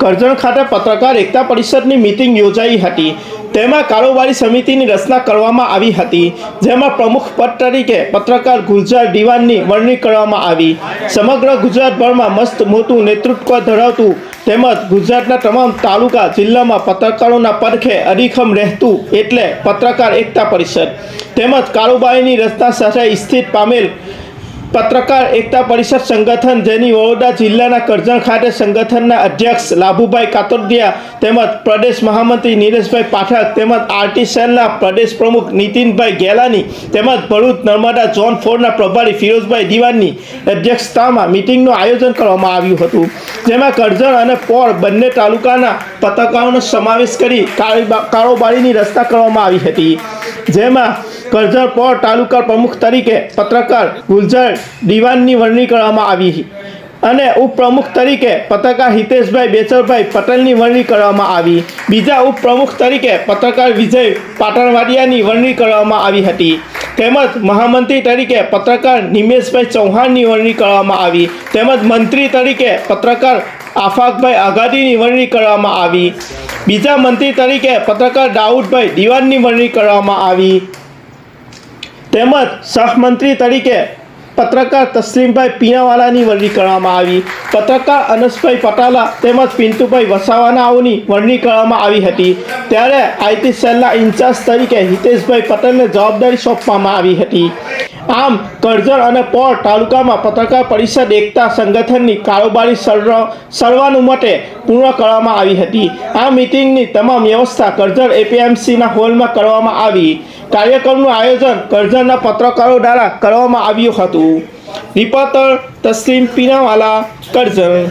કરજણ ખાતે પત્રકાર એકતા પરિષદની મિટિંગ યોજાઈ હતી. તેમાં કારોબારી સમિતિની રચના કરવામાં આવી હતી, જેમાં પ્રમુખ પદ તરીકે પત્રકાર ગુલજાર દિવાનની વરણી કરવામાં આવી. સમગ્ર ગુજરાતભરમાં મસ્ત મોટું નેતૃત્વ ધરાવતું તેમજ ગુજરાતના તમામ તાલુકા જિલ્લામાં પત્રકારોના પડખે અડીખમ રહેતું એટલે પત્રકાર એકતા પરિષદ. તેમજ કારોબારીની રચના સાથે સ્થિત પામેલ પત્રકાર એકતા પરિષદ સંગઠન જેની વડોદરા જિલ્લાના કરજણ ખાતે સંગઠનના અધ્યક્ષ લાભુભાઈ કાતોડિયા તેમજ પ્રદેશ મહામંત્રી નીરજભાઈ પાઠક તેમજ આરટી સેલના પ્રદેશ પ્રમુખ નીતિનભાઈ ગેલાની તેમજ ભરૂચ નર્મદા ઝોન ફોરના પ્રભારી ફિરોઝભાઈ દિવાનની અધ્યક્ષતામાં મિટિંગનું આયોજન કરવામાં આવ્યું હતું, જેમાં કરજણ અને પોર બંને તાલુકાના પત્રકારોનો સમાવેશ કરી કારોબા- કારોબારીની રચના કરવામાં આવી હતી, જેમાં કરજણ પોર તાલુકા પ્રમુખ તરીકે પત્રકાર ગુલઝર દિવાનની વરણી કરવામાં આવી હતી અને ઉપપ્રમુખ તરીકે પત્રકાર હિતેશભાઈ બેચરભાઈ પટેલની વરણી કરવામાં આવી. બીજા ઉપપ્રમુખ તરીકે પત્રકાર વિજય પાટણવાડિયાની વરણી કરવામાં આવી હતી. તેમજ મહામંત્રી તરીકે પત્રકાર નિમેશભાઈ ચૌહાણની વરણી કરવામાં આવી. તેમજ મંત્રી તરીકે પત્રકાર આફાકભાઈ આઘાડીની વરણી કરવામાં આવી. બીજા મંત્રી તરીકે પત્રકાર દાઉદભાઈ દિવાનની વરણી કરવામાં આવી. તેમજ સહમંત્રી તરીકે પત્રકાર તસ્લીમભાઈ પીણાવાલાની વરણી કરવામાં આવી. પત્રકાર અનસભાઈ પટાલા તેમજ પિન્તુભાઈ વસાવાનાઓની વરણી કરવામાં આવી હતી. ત્યારે આઈટી સેલના ઇન્ચાર્જ તરીકે હિતેશભાઈ પટેલને જવાબદારી સોંપવામાં આવી હતી. આમ, કરજણ અને પોર તાલુકામાં પત્રકાર પરિષદ, એકતા સંગઠનની કારોબારી સર્વ, સર્વાનુમતે પૂર્ણ કરવામાં આવી હતી. આ મિટિંગની તમામ વ્યવસ્થા કરજણ એપીએમસીના હોલમાં કરવામાં આવી. કાર્યક્રમનું આયોજન કરજણના પત્રકારો દ્વારા કરવામાં આવ્યું હતું રિપોર્ટર તસ્લીમ પીનાવાલા કરજણ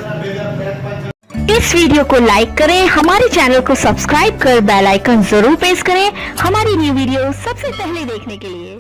इस वीडियो को लाइक करें हमारे चैनल को सब्सक्राइब कर बेल आइकन जरूर प्रेस करें हमारी न्यू वीडियो सबसे पहले देखने के लिए